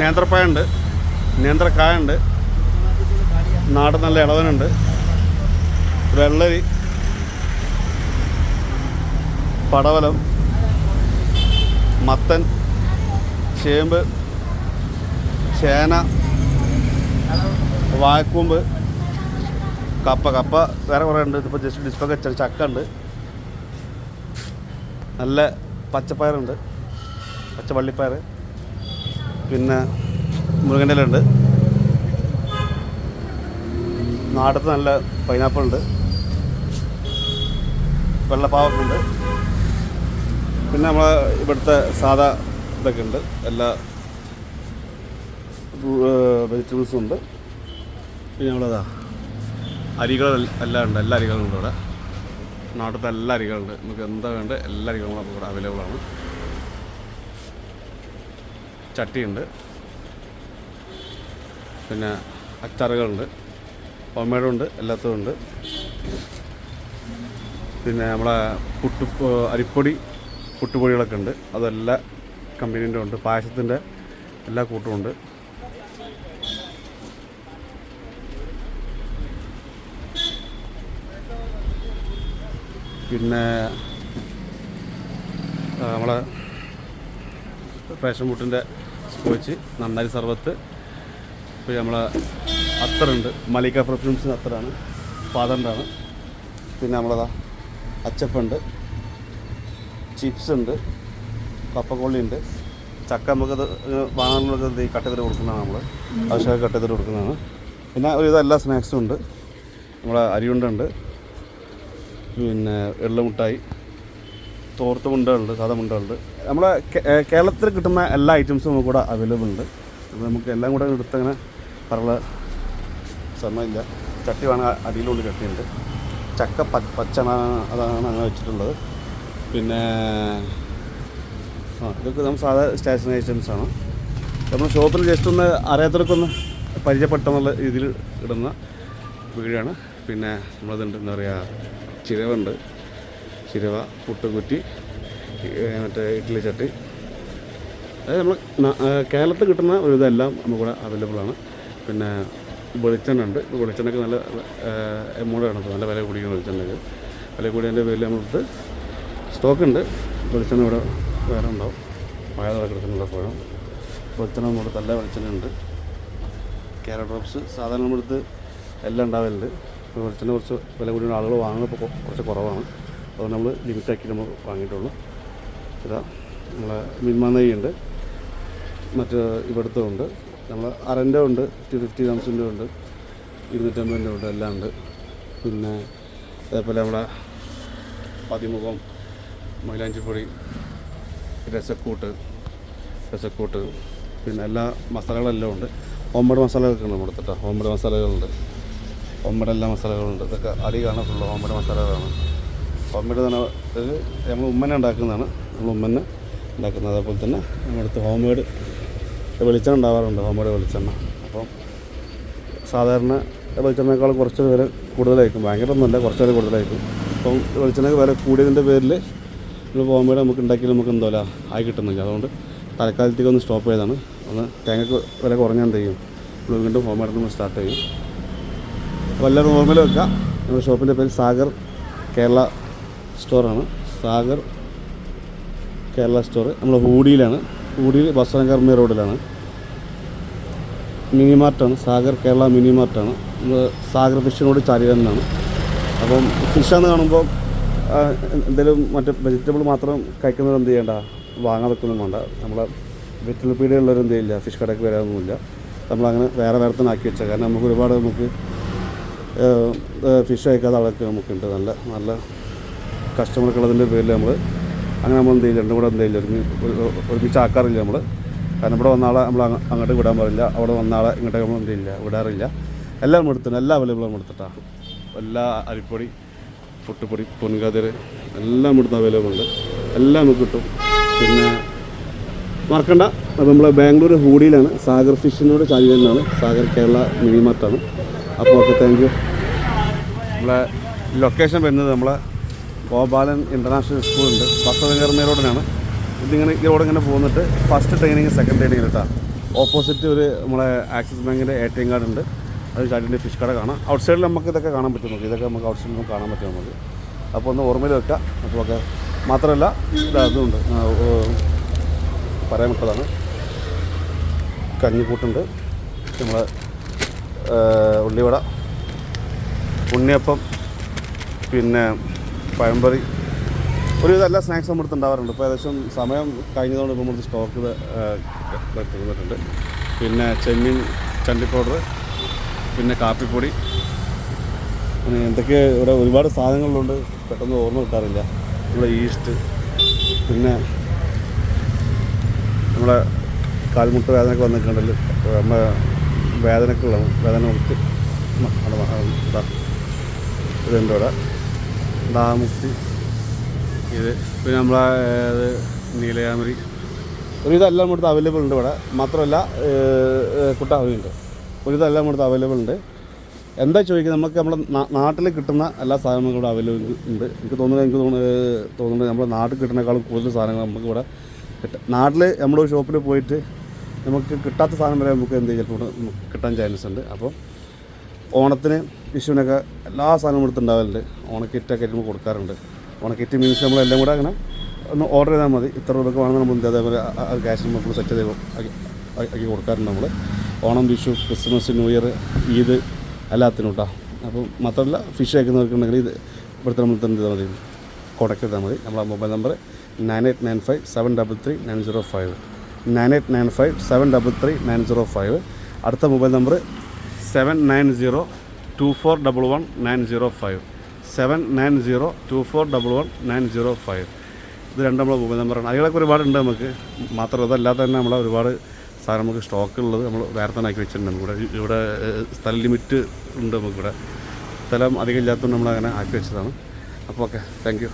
നേന്ത്രപ്പഴമുണ്ട് നേന്ത്രക്കായുണ്ട് നാട് നല്ല ഇളവനുണ്ട് വെള്ളരി പടവലം മത്തൻ ചേമ്പ് ചേന വാഴക്കൂമ്പ് കപ്പ കപ്പ വേറെ കുറേ ഉണ്ട്. ഇതിപ്പോൾ ജസ്റ്റ് വെച്ച ചക്ക ഉണ്ട്. നല്ല പച്ചപ്പയറുണ്ട്. പച്ച വള്ളിപ്പയർ പിന്നെ മുരുകന്റെ ഇല നാടത്ത് നല്ല പൈനാപ്പിൾ ഉണ്ട് വെള്ളപ്പാവുണ്ട് പിന്നെ നമ്മളെ ഇവിടുത്തെ സാധാ ഇതൊക്കെ ഉണ്ട് എല്ലാ വെജിറ്റബിൾസും ഉണ്ട്. പിന്നെ നമ്മളതാ അരികൾ എല്ലാം ഉണ്ട്. എല്ലാ അരികളും ഉണ്ട് ഇവിടെ. നാട്ടിലത്തെ എല്ലാ അരികളുണ്ട്. നമുക്ക് എന്താ വേണ്ടത്? എല്ലാ അരികളും നമുക്ക് ഇവിടെ അവൈലബിൾ ആണ്. പിന്നെ അച്ചാറുകളുണ്ട്. ഉണ്ട് എല്ലാത്തും ഉണ്ട് പിന്നെ നമ്മളെ പുട്ടു അരിപ്പൊടി പുട്ടുപൊടികളൊക്കെ ഉണ്ട് അതെല്ലാ കമ്പനീന്റെ ഉണ്ട് പായസത്തിന്റെ എല്ലാ കൂട്ടും ഉണ്ട് പിന്നെ നമ്മളെ ഫാഷൻ ഫുഡിന്റെ സ്കോച്ച് നന്നായി സർബത്ത് പിന്നെ നമ്മളെ അത്തറുണ്ട്. മലിക പെർഫ്യൂംസിന് അത്തറാണ്. പാതണ്ടാണ് പിന്നെ നമ്മളതാ അച്ചപ്പുണ്ട്. ചിപ്സ് ഉണ്ട് കപ്പക്കൊള്ളി ഉണ്ട് ചക്ക നമുക്ക് വാങ്ങാനുള്ളത് ഈ കട്ട് ചെയ്ത് കൊടുക്കുന്നതാണ് നമ്മൾ ആവശ്യമായി കട്ട് ചെയ്ത് കൊടുക്കുന്നതാണ്. പിന്നെ ഒരുവിധം എല്ലാ സ്നാക്സും ഉണ്ട്. നമ്മളെ അരിയുണ്ടുണ്ട്. പിന്നെ എള്ളുമുട്ടായി. തോർത്ത് മുണ്ടകളുണ്ട് സാധാ മുണ്ടകളുണ്ട്. നമ്മളെ കേരളത്തിൽ കിട്ടുന്ന എല്ലാ ഐറ്റംസും നമുക്ക് ഇവിടെ അവൈലബിൾ ഉണ്ട്. അപ്പോൾ നമുക്ക് എല്ലാം കൂടെ എടുത്തങ്ങനെ പറയാനുള്ള സമയമില്ല. ചട്ടി വേണം അടിയിലുള്ളിൽ ചട്ടിയുണ്ട്. ചക്ക പ പച്ചണ അതാണ് അങ്ങനെ വെച്ചിട്ടുള്ളത്. പിന്നെ ആ ഇതൊക്കെ നമ്മൾ സാധാ സ്റ്റേഷനറി ഐറ്റംസ് ആണ്. നമ്മൾ ഷോപ്പിൽ ജസ്റ്റ് ഒന്ന് അറിയാത്തവർക്കൊന്ന് പരിചയപ്പെട്ടെന്നുള്ള രീതിയിൽ ഇടുന്ന വീടാണ്. പിന്നെ നമ്മളതുണ്ട് എന്താ പറയുക ചിരവുണ്ട്. ചിരവ പുട്ടുകുറ്റി മറ്റേ ഇഡ്ഡലി ചട്ടി. അതായത് നമ്മൾ കേരളത്തിൽ കിട്ടുന്ന ഒരു ഇതെല്ലാം നമുക്കിവിടെ അവൈലബിൾ ആണ്. പിന്നെ വെളിച്ചെണ്ണ ഉണ്ട്. വെളിച്ചെണ്ണയ്ക്ക് നല്ല എമൗണ്ട് ആണ്. നല്ല വില കൂടിയ വെളിച്ചെണ്ണയ്ക്ക് വില കൂടിയതിന്റെ പേരിൽ നമ്മളിട്ട് സ്റ്റോക്ക് ഉണ്ട്. വെളിച്ചെണ്ണ ഇവിടെ വേറെ ഉണ്ടാവും. പഴയ കിടക്കുന്നുണ്ട് എപ്പോഴും വെളിച്ചെണ്ണ നമ്മുടെ നല്ല വെളിച്ചെണ്ണ ഉണ്ട്. ക്യാരറ്റ് ഡ്രോപ്സ് സാധാരണ നമ്മളടുത്ത് എല്ലാം ഉണ്ടാവലുണ്ട്. ഇപ്പോൾ വെളിച്ചെണ്ണ കുറച്ച് വില കൂടിയ ആളുകൾ വാങ്ങുന്നത് ഇപ്പോൾ കുറച്ച് കുറവാണ്. അതുകൊണ്ട് നമ്മൾ ലിമിറ്റാക്കി നമ്മൾ വാങ്ങിയിട്ടുള്ളൂ. ഇതാ നമ്മളെ മിൽമാനയുണ്ട് മറ്റ് ഇവിടുത്തെ ഉണ്ട് നമ്മൾ അരന്റെ ഉണ്ട് ടു ഫിഫ്റ്റി തൗസൻഡ് ഉണ്ട് ഇരുന്നൂറ്റമ്പതിന്റെ ഉണ്ട് എല്ലാം ഉണ്ട്. പിന്നെ അതേപോലെ നമ്മളെ പതിമുഖം മൈലാഞ്ചിപ്പൊടി രസക്കൂട്ട് രസക്കൂട്ട് പിന്നെ എല്ലാ മസാലകളെല്ലാം ഉണ്ട്. ഒമ്പട് മസാലകളൊക്കെ ഉണ്ട് നമ്മുടെ അടുത്ത് ഒമ്പട് മസാലകളുണ്ട്. എല്ലാ മസാലകളുണ്ട് ഇതൊക്കെ അടി കാണത്തുള്ളൂ ഒമ്പട് മസാലകളാണ്. ഹോംമേഡ് തന്നെ നമ്മൾ ഉമ്മനെ ഉണ്ടാക്കുന്നതാണ്. നമ്മൾ ഉമ്മനെ ഉണ്ടാക്കുന്നത്. അതേപോലെ തന്നെ നമ്മളടുത്ത് ഹോംമെയ്ഡ് വെളിച്ചെണ്ണ ഉണ്ടാവാറുണ്ട് ഹോംമേഡ് വെളിച്ചെണ്ണ. അപ്പം സാധാരണ വെളിച്ചെണ്ണയേക്കാൾ കുറച്ച് വില കൂടുതലായിരിക്കും. ഭയങ്കര ഒന്നുമല്ല കുറച്ച് വില കൂടുതലായിരിക്കും. അപ്പം വെളിച്ചെണ്ണയ്ക്ക് വില കൂടിയതിന്റെ പേരിൽ നമ്മൾ ഹോംമേഡ് നമുക്ക് ഉണ്ടാക്കിയാൽ നമുക്ക് എന്തോല ആയി കിട്ടുന്നില്ല. അതുകൊണ്ട് തൽക്കാലത്തേക്ക് ഒന്ന് സ്റ്റോപ്പ് ചെയ്താണ്. ഒന്ന് തേങ്ങക്ക് വില കുറഞ്ഞാൽ എന്ത് ചെയ്യും? നമ്മൾ വീണ്ടും ഹോംമേഡ് നമ്മൾ സ്റ്റാർട്ട് ചെയ്യും. അപ്പോൾ എല്ലാവരും നോർമൽ വെക്കുക. നമ്മുടെ ഷോപ്പിന്റെ പേര് സാഗർ കേരള സ്റ്റോറാണ്. സാഗർ കേരള സ്റ്റോർ നമ്മൾ ഹൂഡിയിലാണ്. ഹൂഡിയിൽ വസ്ത്രകർമ്മ റോഡിലാണ്. മിനി മാർട്ടാണ് സാഗർ കേരള മിനി മാർട്ടാണ് നമ്മൾ സാഗർ ഫിഷിനോട് ചാരി തന്നെയാണ് അപ്പം ഫിഷാന്ന് കാണുമ്പോൾ എന്തെങ്കിലും മറ്റേ വെജിറ്റബിൾ മാത്രം കഴിക്കുന്നവർ എന്ത് ചെയ്യേണ്ട? വാങ്ങാൻ വെക്കൊന്നും വേണ്ട. നമ്മളെ വെജിറ്റബിൾ പീടികയുള്ളവർ എന്ത് ചെയ്യില്ല? ഫിഷ് കടയ്ക്ക് വരാനൊന്നുമില്ല. നമ്മളങ്ങനെ വേറെ വേറെ തന്നെ ആക്കി വെച്ചാൽ കാരണം നമുക്ക് ഒരുപാട് നമുക്ക് ഫിഷ് കഴിക്കാത്ത ആളൊക്കെ നമുക്കുണ്ട്. നല്ല നല്ല കസ്റ്റമർക്ക് ഉള്ളതിന്റെ പേരിൽ നമ്മൾ അങ്ങനെ നമ്മൾ എന്ത് ചെയ്യില്ല രണ്ടും കൂടെ എന്ത് ചെയ്യില്ല ഒരുമി ഒരു- ഒരുമിച്ച് ആക്കാറില്ല നമ്മൾ കാരണം ഇവിടെ വന്ന ആളെ നമ്മൾ അങ്ങോട്ട് വിടാൻ പാടില്ല അവിടെ വന്ന ആളെ ഇങ്ങോട്ട് നമ്മൾ എന്ത് ചെയ്യില്ല വിടാറില്ല. എല്ലാം നമ്മൾ എടുത്തിട്ടുണ്ട് എല്ലാം അവൈലബിൾ നമ്മൾ എടുത്തിട്ടാണ് എല്ലാ അരിപ്പൊടി പൊട്ടുപൊടി പൊൻകതിർ എല്ലാം ഇവിടുന്ന് അവൈലബിൾ ഉണ്ട്. എല്ലാം നമുക്ക് കിട്ടും. പിന്നെ മറക്കണ്ട നമ്മൾ ബാംഗ്ലൂർ ഹൂഡിയിലാണ്. സാഗർ ഫിഷിനോട് ചാരി തന്നെയാണ് സാഗർ കേരള മിനിമാർട്ടാണ്. അപ്പോൾ ഓക്കെ താങ്ക് യു നമ്മളെ ലൊക്കേഷൻ വരുന്നത് നമ്മളെ ഗോപാലൻ ഇന്റർനാഷണൽ സ്കൂളുണ്ട്. ബസ് റോഡിനാണ് ഇതിങ്ങനെ ഈ റോഡ് ഇങ്ങനെ പോന്നിട്ട് ഫസ്റ്റ് ട്രെയിനിങ് സെക്കൻഡ് ട്രെയിനിങ് കേട്ടോ ഓപ്പോസിറ്റ് ഒരു നമ്മളെ ആക്സിസ് ബാങ്കിന്റെ എ ടി എം കാർഡ് ഉണ്ട്. അത് ചാട്ടിന്റെ ഫിഷ് കട കാണാം. ഔട്ട് സൈഡിൽ നമുക്ക് ഇതൊക്കെ കാണാൻ പറ്റും നമുക്ക്. ഇതൊക്കെ നമുക്ക് ഔട്ട് സൈഡിൽ നമുക്ക് കാണാൻ പറ്റും നമുക്ക്. അപ്പോൾ ഒന്ന് ഓർമ്മയിൽ വെക്കാം. അപ്പോൾ ഒക്കെ മാത്രമല്ല ഇതുണ്ട് പറയാൻ വിട്ടതാണ് കഞ്ഞിക്കൂട്ടുണ്ട്. നമ്മൾ ഉള്ളിവട. ഉണ്ണിയപ്പം. പിന്നെ പഴംപൊരി. ഒരുവിധം എല്ലാ സ്നാക്സും നമ്മുടെ ഉണ്ടാവാറുണ്ട്. ഇപ്പോൾ ഏകദേശം സമയം കഴിഞ്ഞതുകൊണ്ട് ഇപ്പോൾ നമ്മൾ സ്റ്റോക്ക് തീർന്നിട്ടുണ്ട് പിന്നെ ചെമ്മീൻ ചണ്ടി പൗഡർ പിന്നെ കാപ്പിപ്പൊടി. പിന്നെ എന്തൊക്കെ ഇവിടെ ഒരുപാട് സാധനങ്ങളുണ്ട്. പെട്ടെന്ന് ഓർമ്മ കിട്ടാറില്ല. നമ്മുടെ ഈസ്റ്റ് പിന്നെ നമ്മളെ കാൽമുട്ട് വേദനയൊക്കെ വന്നിട്ടുണ്ടല്ലോ. നമ്മുടെ വേദനക്കുള്ള വേദന കൊടുത്ത് ഇതുണ്ട് ഇവിടെ. ദാമുക്തി ഇത് പിന്നെ നമ്മളെ നീലയാമരി ഒരു ഇതെല്ലാം ഇവിടുത്തെ അവൈലബിൾ ഉണ്ട് ഇവിടെ. മാത്രമല്ല കുട്ടാവുണ്ട്. ഒരു ഇതെല്ലാം ഇവിടുത്തെ അവൈലബിൾ ഉണ്ട്. എന്താ ചോദിക്കുന്നത്? നമുക്ക് നമ്മുടെ നാട്ടിൽ കിട്ടുന്ന എല്ലാ സാധനങ്ങളും ഇവിടെ അവൈലബിൾ ഉണ്ട്. എനിക്ക് തോന്നുന്നത് എനിക്ക് തോന്നുന്നത് നമ്മുടെ നാട്ടിൽ കിട്ടുന്നേക്കാളും കൂടുതൽ സാധനങ്ങൾ നമുക്ക് ഇവിടെ കിട്ടും നാട്ടിൽ നമ്മുടെ ഷോപ്പിൽ പോയിട്ട് നമുക്ക് കിട്ടാത്ത സാധനം വരെ നമുക്ക് എന്ത് ചെയ്യും? ചിലപ്പോൾ കിട്ടാൻ ചാൻസ് ഉണ്ട്. അപ്പോൾ ഓണത്തിന് വിഷുവിനൊക്കെ എല്ലാ സാധനവും എടുത്തുണ്ടാവലുണ്ട് ഓണക്കിറ്റൊക്കെ നമ്മൾ കൊടുക്കാറുണ്ട്. ഓണക്കിറ്റ് മീൻസ് നമ്മളെല്ലാം കൂടെ അങ്ങനെ ഒന്ന് ഓർഡർ ചെയ്താൽ മതി. ഇത്ര രൂപയ്ക്ക് വേണമെന്ന് നമ്മൾ അതേപോലെ ക്യാഷ് നമ്മൾ ഫുൾ സെറ്റ് ചെയ്ത് ആക്കി കൊടുക്കാറുണ്ട് നമ്മൾ Onam Vishu Christmas new year Eid എല്ലാത്തിനും കേട്ടോ അപ്പോൾ മാത്രമല്ല ഫിഷ് അയക്കുന്നവർക്കുണ്ടെങ്കിൽ ഇത് ഇവിടുത്തെ നമ്മൾ തന്നെ ചെയ്താൽ മതി? കോൺടാക്ട് ചെയ്താൽ മതി. നമ്മളെ mobile number nine eight nine five seven double three nine zero five. Nine eight nine five seven double three nine zero five. അടുത്ത mobile number seven nine zero two four double one nine zero five seven nine zero two four double one nine zero five ഇത് രണ്ട് നമ്മളെ mobile നമ്പറാണ്. അതിലൊക്കെ ഒരുപാടുണ്ട് നമുക്ക്. മാത്രമല്ല അതല്ലാതെ തന്നെ നമ്മളെ ഒരുപാട് സാധനം നമുക്ക് സ്റ്റോക്കുള്ളത് നമ്മൾ വേറെ തന്നെ ആക്കി വെച്ചിട്ടുണ്ട് നമുക്കിവിടെ ഇവിടെ സ്ഥല ലിമിറ്റ് ഉണ്ട് നമുക്കിവിടെ. സ്ഥലം അധികം ഇല്ലാത്തതുകൊണ്ട് നമ്മളങ്ങനെ ആക്കി വെച്ചതാണ്. അപ്പോൾ ഓക്കെ താങ്ക്